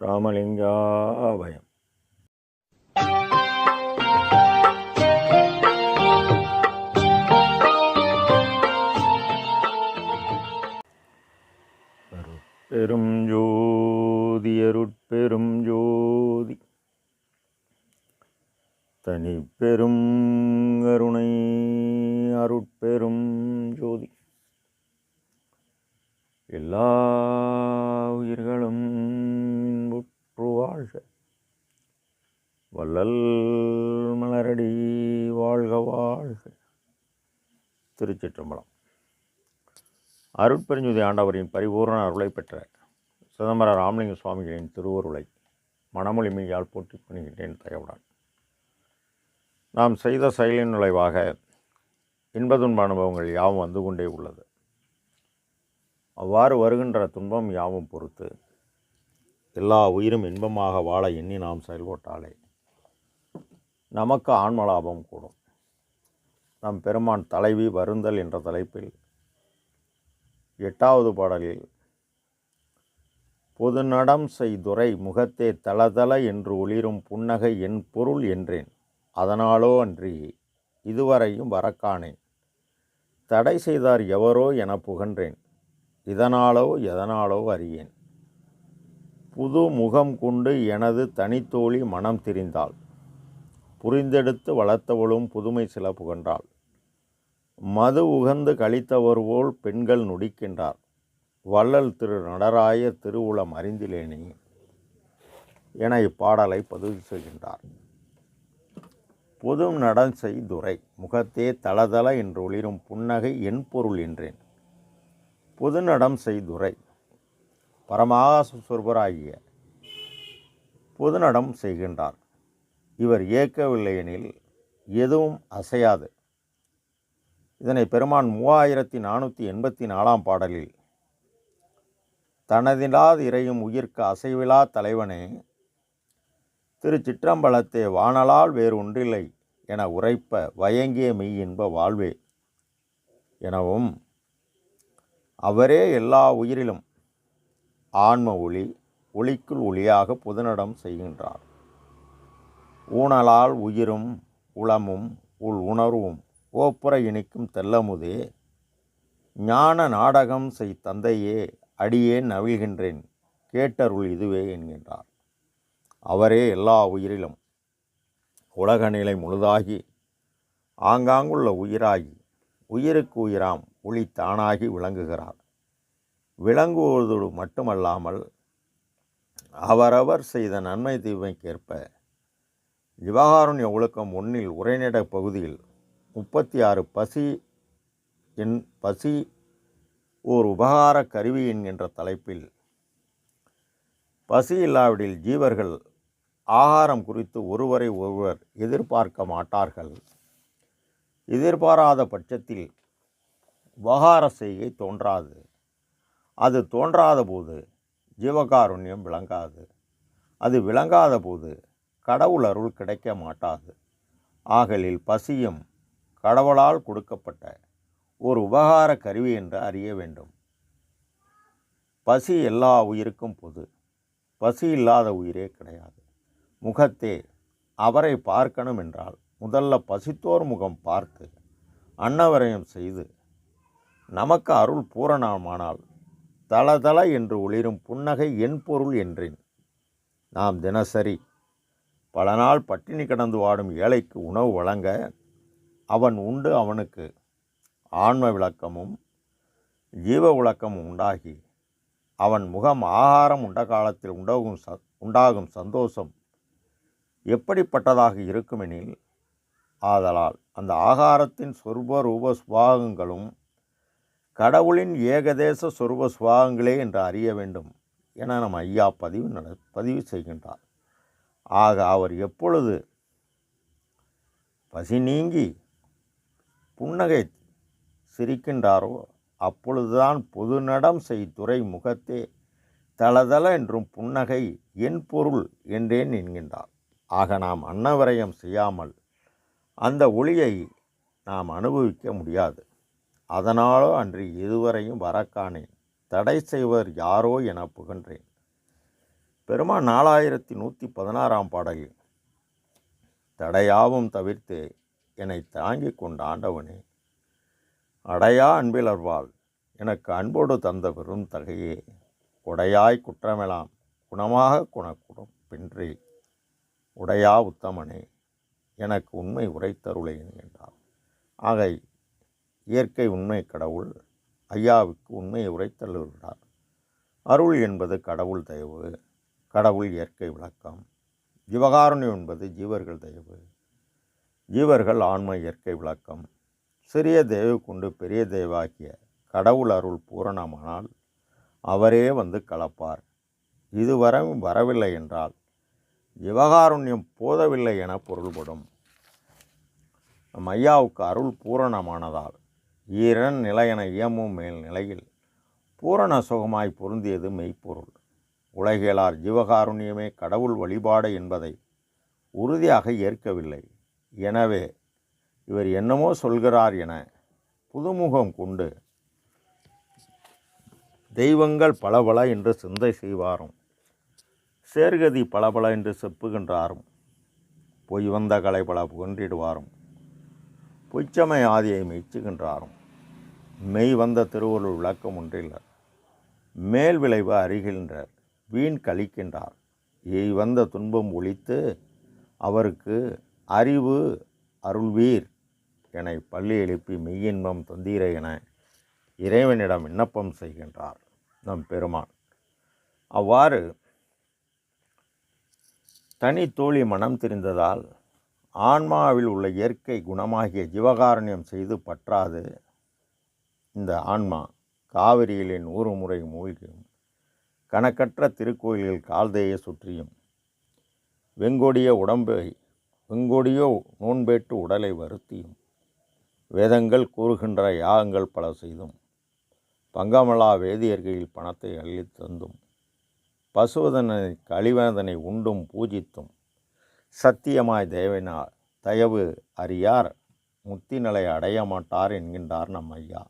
ராமலிங்காபயம் பெரும் ஜோதி அருட்பெரும் ஜோதி தனி பெரும் கருணை அருட்பெரும் ஜோதி எல்லா உயிர்களும் வாழ்க. வள்ளல் மலரடி வாழ்க வாழ்க. திருச்சிற்றம்பலம். அருட்பெருஞ்சுதி ஆண்டவரின் பரிபூர்ண அருளை பெற்ற சிதம்பர ராமலிங்க சுவாமிகளின் திருவருளை மனமொழிமையால் போட்டி பணிகின்றேன் தயவுடன். நாம் செய்த செயலின் நுழைவாக இன்பதுன்ப அனுபவங்கள் யாவும் வந்து கொண்டே உள்ளது. அவ்வாறு வருகின்ற துன்பம் யாவும் பொறுத்து எல்லா உயிரும் இன்பமாக வாழ எண்ணி நாம் செயல்பட்டாலே நமக்கு ஆன்மலாபம் கூடும். நம் பெருமான் தலைவி வருந்தல் என்ற தலைப்பில் எட்டாவது பாடலில் பொது நடம் செய்துரை முகத்தே தளதள என்று ஒளிரும் புன்னகை என் பொருள் என்றேன். அதனாலோ அன்றி இதுவரையும் வரக்கானேன். தடை செய்தார் எவரோ என புகன்றேன். இதனாலோ எதனாலோ அறியேன். புது முகம் கொண்டு எனது தனித்தோழி மனம் திரிந்தாள். புரிந்தெடுத்து வளர்த்தவளும் புதுமை சில புகன்றாள். மது உகந்து கழித்தவர் போல் பெண்கள் நொடிக்கின்றார். வள்ளல் திரு நடராய திருவுளம் அறிந்திலேனே என இப்பாடலை பதிவு செய்கின்றார். பொது நடன்சை துரை முகத்தே தளதள என்று ஒளிரும் புன்னகை என் பொருள் என்றேன். பொது நடம் செய்துரை பரமாகாச புதுநடம் செய்கின்றார். இவர் இயக்கவில்லை எனில் எதுவும் அசையாது. இதனை பெருமான் மூவாயிரத்தி நானூற்றி எண்பத்தி நாலாம் பாடலில் தனதிலாது இறையும் உயிர்க்கு அசைவிலா தலைவனே திரு சிற்றம்பலத்தே வானலால் வேறு ஒன்றில்லை என உரைப்ப வயங்கிய மெய் இன்ப வாழ்வே எனவும் அவரே எல்லா உயிரிலும் ஆன்ம ஒளி ஒளிக்குள் ஒளியாக புதனிடம் செய்கின்றார். ஊனலால் உயிரும் உளமும் உள் உணர்வும் ஓப்புற இனிக்கும் தெல்லமுதே ஞான நாடகம் செய் தந்தையே அடியே நவிழ்கின்றேன் கேட்டருள் இதுவே என்கின்றார். அவரே எல்லா உயிரிலும் உலக நிலை முழுதாகி ஆங்காங்குள்ள உயிராகி உயிருக்கு உயிராம் ஒளி தானாகி விளங்குகிறார். விளங்குவதோடு மட்டுமல்லாமல் அவரவர் செய்த நன்மை தீமைக்கேற்ப விவகாரண்ய ஒழுக்கம் ஒன்றில் உரைநட பகுதியில் முப்பத்தி ஆறு பசி என் பசி ஓர் உபகார கருவி என்கின்ற தலைப்பில் பசி இல்லாவிடில் ஜீவர்கள் ஆகாரம் குறித்து ஒருவரை ஒருவர் எதிர்பார்க்க மாட்டார்கள். எதிர்பாராத பட்சத்தில் உபகார செய்கை தோன்றாது. அது தோன்றாத போது ஜீவகாருண்யம் விளங்காது. அது விளங்காத போது கடவுள் அருள் கிடைக்க மாட்டாது. ஆகலில் பசியும் கடவுளால் கொடுக்கப்பட்ட ஒரு உபகார கருவி என்று அறிய வேண்டும். பசி எல்லா உயிருக்கும் பொது. பசி இல்லாத உயிரே கிடையாது. முகத்தே அவரை பார்க்கணும் என்றால் முதல்ல பசித்தோர் முகம் பார்த்து அன்னவரையும் செய்து நமக்கு அருள் பூரணமானால் தளதள என்று ஒளிரும் புன்னகை என் பொருள் என்றேன். நாம் தினசரி பல நாள் பட்டினி கிடந்து வாடும் ஏழைக்கு உணவு வழங்க அவன் உண்டு அவனுக்கு ஆன்ம விளக்கமும் ஜீவ விளக்கமும் உண்டாகி அவன் முகம் ஆகாரம் உண்ட காலத்தில் உண்டாகும் ச உண்டாகும் சந்தோஷம் எப்படிப்பட்டதாக இருக்குமெனில் ஆதலால் அந்த ஆகாரத்தின் சொர்ப ரூப சுபாகங்களும் கடவுளின் ஏகதேச சொருப சுபாகங்களே என்று அறிய வேண்டும் என நம் ஐயா பதிவு நட பதிவு செய்கின்றார். ஆக அவர் எப்பொழுது பசி நீங்கி புன்னகை சிரிக்கின்றாரோ அப்பொழுதுதான் பொது நடம் செய் துறை முகத்தே தளதள என்றும் புன்னகை என் பொருள் என்றேன் என்கின்றார். ஆக நாம் அன்னவரயம் செய்யாமல் அந்த ஒளியை நாம் அனுபவிக்க முடியாது. அதனாலோ அன்றி இதுவரையும் வரக்கானேன். தடை செய்வர் யாரோ என புகன்றேன். பெருமான் நாலாயிரத்தி நூற்றி பதினாறாம் பாடலில் தடையாவும் தவிர்த்து என்னை தாங்கிக் கொண்ட ஆண்டவனே அடையா அன்பிலர்வாள் எனக்கு அன்போடு தந்த பெரும் தகையே கொடையாய் குற்றமெலாம் குணமாக குணக்குடும் பின்றி உடையா உத்தமனே எனக்கு உண்மை உரைத்தருளேன் என்றார். ஆகை இயற்கை உண்மை கடவுள் ஐயாவுக்கு உண்மையை உரைத்தள்ளுகிறார் அருள் என்பது கடவுள் தயவு கடவுள் இயற்கை விளக்கம். ஜீவகாருண்யம் என்பது ஜீவர்கள் தயவு ஜீவர்கள் ஆன்ம இயற்கை விளக்கம். சிறிய தேவை கொண்டு பெரிய தெய்வாகிய கடவுள் அருள் பூரணமானால் அவரே வந்து கலப்பார். இதுவரை வரவில்லை என்றால் ஜீவகாருண்யம் போதவில்லை என பொருள்படும். நம் ஐயாவுக்கு அருள் பூரணமானதால் ஈரன் நிலையென இயமும் மேல் நிலையில் பூரண சுகமாய் பொருந்தியது மெய்ப்பொருள். உலகியலார் ஜீவகாருண்யமே கடவுள் வழிபாடு என்பதை உறுதியாக ஏற்கவில்லை. எனவே இவர் என்னமோ சொல்கிறார் என புதுமுகம் கொண்டு தெய்வங்கள் பலபல என்று சிந்தை செய்வாரும். சேர்கதி பலபல என்று செப்புகின்றாரும். பொய் வந்த கலை பல புகன்றிடுவாரும். பொய்ச்சமை ஆதியை மெச்சுகின்றாரும் மெய் வந்த திருவள்ளுவர் விளக்கம் ஒன்றில்லை மேல் விளைவு அறிகின்றார் வீண் கழிக்கின்றார். எய் வந்த துன்பம் ஒழித்து அவருக்கு அறிவு அருள்வீர் என பள்ளி எழுப்பி மெய்யின்பம் தந்தீர என இறைவனிடம் விண்ணப்பம் செய்கின்றார் நம் பெருமான். அவ்வாறு தனி தோழி மனம் தெரிந்ததால் ஆன்மாவில் உள்ள இயற்கை குணமாகிய ஜீவகாரண்யம் செய்து பற்றாது இந்த ஆன்மா காவிரியிலே நூறு முறை மூழ்கியும் கணக்கற்ற திருக்கோயில்கள் கால்தேய சுற்றியும் வெங்கொடிய உடம்பை வெங்கொடியோ நோன்பேட்டு உடலை வருத்தியும் வேதங்கள் கூறுகின்ற யாகங்கள் பல செய்தும் பங்கமலா வேதியர்களில் பணத்தை அள்ளித் தந்தும் பசுவதனை கழிவதனை உண்டும் பூஜித்தும் சத்தியமாய் தேவினார் தயவு அறியார் முத்தி நிலை அடைய மாட்டார் என்கின்றார் நம் ஐயா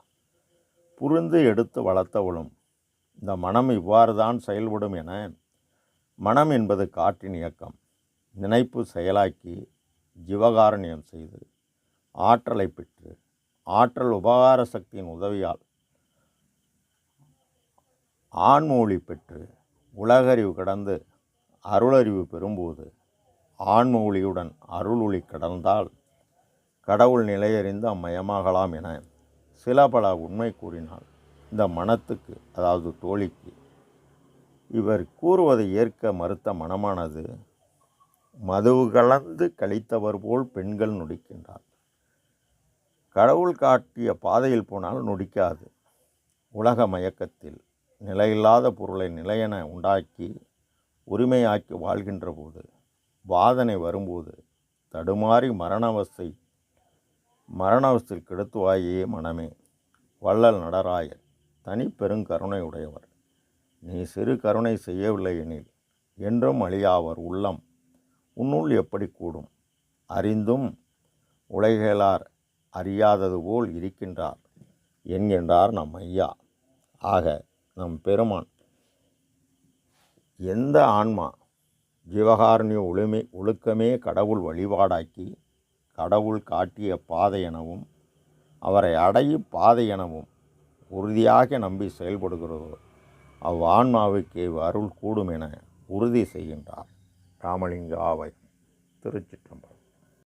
புரிந்து எடுத்து வளர்த்தவளும். இந்த மனம் இவ்வாறு தான் செயல்படும் என மனம் என்பது காற்றின் இயக்கம். நினைப்பு செயலாக்கி ஜீவகாரண்யம் செய்து ஆற்றலை பெற்று ஆற்றல் உபகார சக்தியின் உதவியால் ஆண்மொழி பெற்று உலகறிவு கடந்து அருளறிவு பெறும்போது ஆண்மொழியுடன் அருள் ஒளி கடந்தால் கடவுள் நிலையறிந்து அம்மயமாகலாம் என சில பல உண்மை கூறினால் இந்த மனத்துக்கு அதாவது தோழிக்கு இவர் கூறுவதை ஏற்க மறுத்த மனமானது மதுவு கலந்து கழித்தவர் போல் பெண்கள் நொடிக்கின்றார். கடவுள் காட்டிய பாதையில் போனால் நொடிக்காது. உலக மயக்கத்தில் நிலையில்லாத பொருளை நிலையென உண்டாக்கி உரிமையாக்கி வாழ்கின்ற போது வாதனை வரும்போது தடுமாறி மரணவஸ்தை மரணவஸ்தில் கெடுத்துவாயே மனமே. வள்ளல் நடராயர் தனி பெருங்கருணை உடையவர் நீ சிறு கருணை செய்யவில்லை எனில் என்றும் அழியாவர் உள்ளம். உன்னுள் எப்படி கூடும்? அறிந்தும் உலகலார் அறியாதது போல் இருக்கின்றார் என்கின்றார் நம் ஐயா. ஆக நம் பெருமான் எந்த ஆன்மா ஜீவகாருண்ய ஒழுமை ஒழுக்கமே கடவுள் வழிபாடாக்கி கடவுள் காட்டிய பாதை எனவும் அவரை அடையும் பாதை எனவும் உறுதியாக நம்பி செயல்படுகிறதோ அவ் ஆன்மாவுக்கு அருள் கூடும் என உறுதி செய்கின்றார். ராமலிங்க ஆவை திருச்சிற்றம்பலம்.